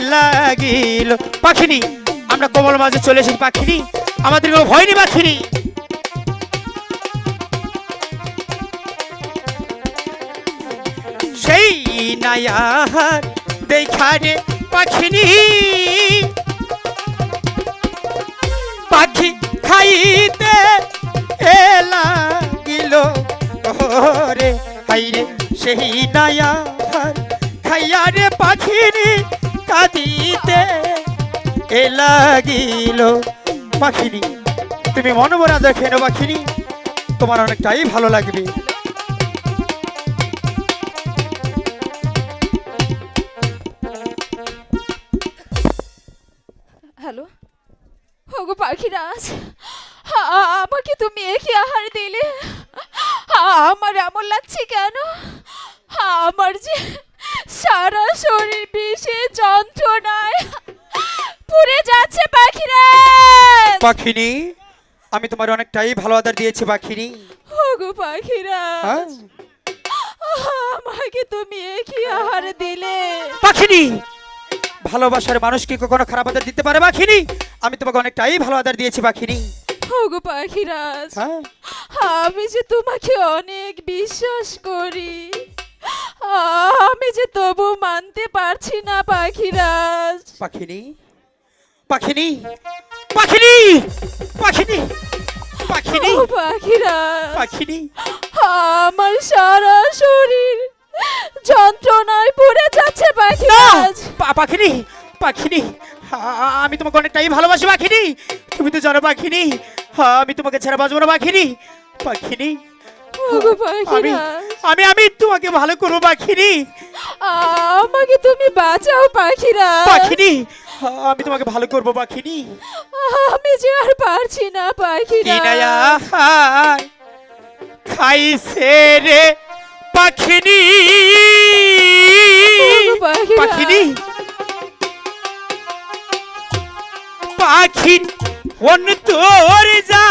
লাগিল। পাখিনি, আমরা কোমল মাঝে চলে এসেছি, পাখিনি। আমাদের কোনো ভয় নেই, পাখিনি। সেই নায়ার দেখারে পাখিনি। পাখি খাইতে এলা গিল ওরে, হাইরে, সেই নায়ার খাইয়া রে পাখিরি কাঁদিতে এলা গিল পাখিরি তুমি মনোবরা দেখে নো পাখিরি তোমার অনেকটাই ভালো লাগবে। হ্যালো? ওগো পাখিরাজ আমাকে তুমি একই আহার দিলে? আমার এমন লাগছে কেন? আমার যে সারা শরীর বিষে যন্ত্রণায় পুড়ে যাচ্ছে পাখিরাজ পাখিনি আমি তোমার অনেকটাই ভালো আদার দিয়েছি পাখিনি। ওগো পাখিরা হ্যাঁ? আমাকে তুমি একই আহার দিলে। পাখিনি ভালোবাসার মানুষকে কখনো খারাপ আদার দিতে পারে পাখিনি? আমি তোমাকে অনেকটাই ভালো আদার দিয়েছি পাখিনি। ওগো পাখিরাজ হ্যাঁ? আমি যে তোমাকে অনেক বিশ্বাস করি যে তবু মানতে পারছি না পাখিরাজ পাখিনি? পাখিনি? পাখিনি? পাখিনি? পাখিনি? পাখিরাজ পাখিনি? আমার সারা শরীর যন্ত্রণায় পড়ে যাচ্ছে পাখিরাজ পাখিনি? পাখিনি? আমি তোমাকে অনেকটাই ভালোবাসি পাখিনি। তুমি তো জানো পাখিনি। আমি তোমাকে ছেড়ে বাঁচবো না পাখিনি। পাখিনি? আমি আমি আমি তোমাকে ভালো করব পাখিনি আমাকে তুমি বাঁচাও পাখিনি আমি তোমাকে ভালো করব পাখিনি আমি যে আর পারছি না খাইছে রে পাখিনি পাখিনি পাখির। অন্য তোর যা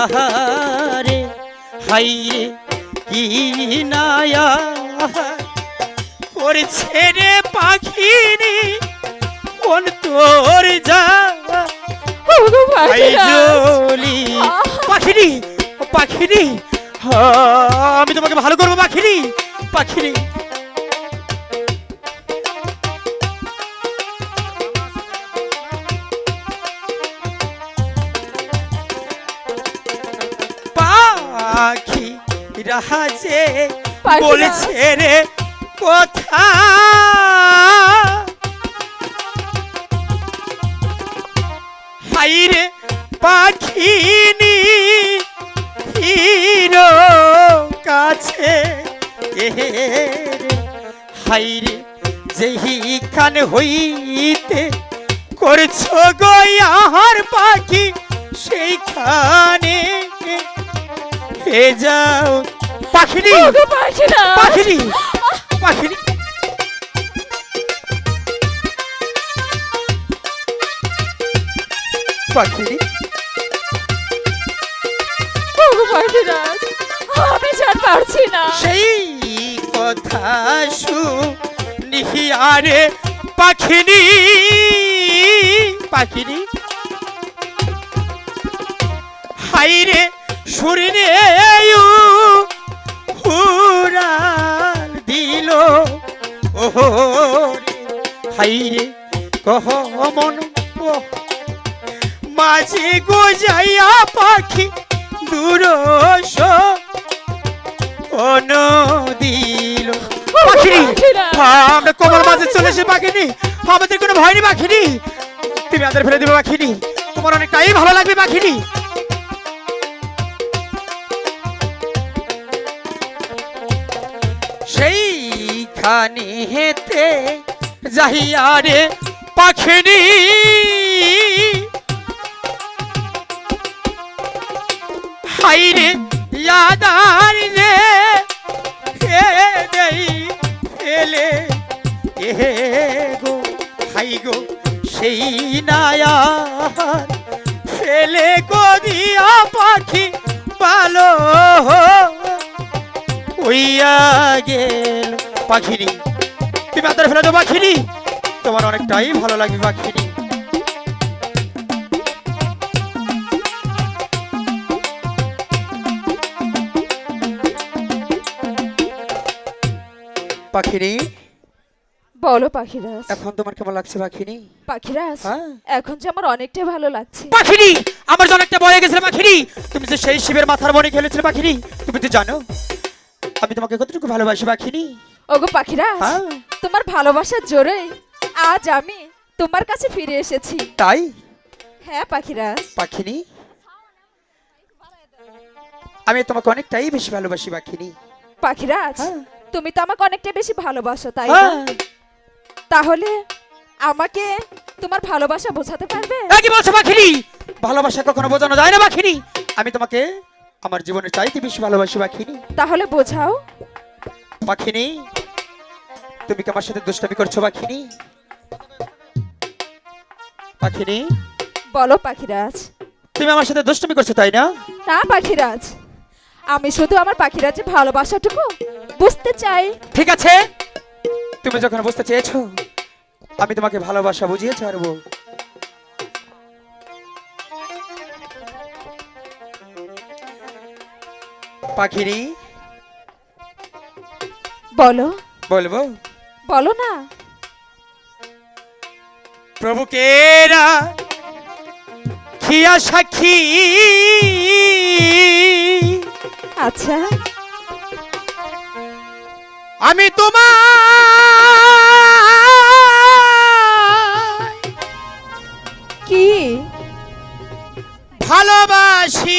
আহারে হাই রে কি নায়া? করছে রে পাখিনি কোন তোর যা পাখিনি পাখিনি হ্যাঁ, আমি তোমাকে ভালো করব পাখিনি পাখিনি পাখিরা। বলেছে রে কথা? হাইরে পাখিনি হিরো কাছে। হাইরে যেহিখান হইতে করছ আহার পাখি সেইখানে। হে যাও পাখিনি। পাখিনি। পাখিনি। পাখিনি। আমি আর পারছি না। সেই কথা শুনি আরে পাখিনি। পাখিনি। হাইরে সুরিনে ওহো হাইরে কহ মন মাঝে গোজাইয়া পাখি দূরস অন দিল আমরা কোমর মাঝে চলে এসে পাখিনি আমাদের কোনো ভয় নেই পাখিনি তুমি আমাদের ফেলে দেবে পাখিনি তোমার অনেকটাই ভালো লাগবে পাখিনি সেইখানে হেতে যাহিয়ারে পাখিনি। হাইরে ইয়াদার রে হে দেই এলে এহে গো, হাই গো, সেই নায়ার ফেলে গো দিয়া পাখি পালো। হইয়া গেল পাখিনি তুমি আদর ফেলে দাও পাখিনি তোমার অনেকটাই ভালো লাগবে পাখিনি পাখিনি বলো পাখিরাজ। এখন তোমার কেমন লাগছে পাখিনি পাখিরাজ হ্যাঁ। এখন যে আমার অনেকটাই ভালো লাগছে। পাখিনি আমার জন্য একটা বয়ে গেছিল পাখিনি তুমি যে সেই শিবের মাথার বনে খেলেছিলে পাখিনি তুমি তো জানো। আমি তোমাকে কতটুকু ভালোবাসি পাখিনি ওগো পাখিরাজ হ্যাঁ। তোমার ভালোবাসার জোরে আজ আমি তোমার কাছে ফিরে এসেছি। তাই? হ্যাঁ পাখিরাজ পাখিনি? আমি তোমাকে অনেকটাই বেশি ভালোবাসি পাখিনি। পাখিরাজ হ্যাঁ। তুমি তো আমাকে অনেকটা বেশি ভালোবাসো তাই হ্যাঁ। তাহলে আমাকে তোমার ভালোবাসা বোঝাতে পারবে? কি বলছো পাখিনি? ভালোবাসা কখনো বোঝানো যায় না পাখিনি? আমি তোমাকে আমার জীবনের চাইতে বেশি ভালোবাসি পাখিনি। তাহলে বোঝাও। পাখিনি? তুমি কি আমার সাথে দুষ্টামি করছ পাখিনি? পাখিনি? বলো পাখিরাজ। তুমি আমার সাথে দুষ্টামি করছ তাই না? না পাখিরাজ। আমি শুধু আমার পাখিরাজের ভালোবাসাটুকু বুঝতে চাই। ঠিক আছে। তুমি যখন বুঝতে চেয়েছো আমি তোমাকে ভালোবাসা বুঝিয়ে ছাড়বো। পাখিনি? বলো। বলব? বলো না। প্রভু কেরা খিয়া সাক্ষী। আচ্ছা। আমি তোমার কি? ভালোবাসি।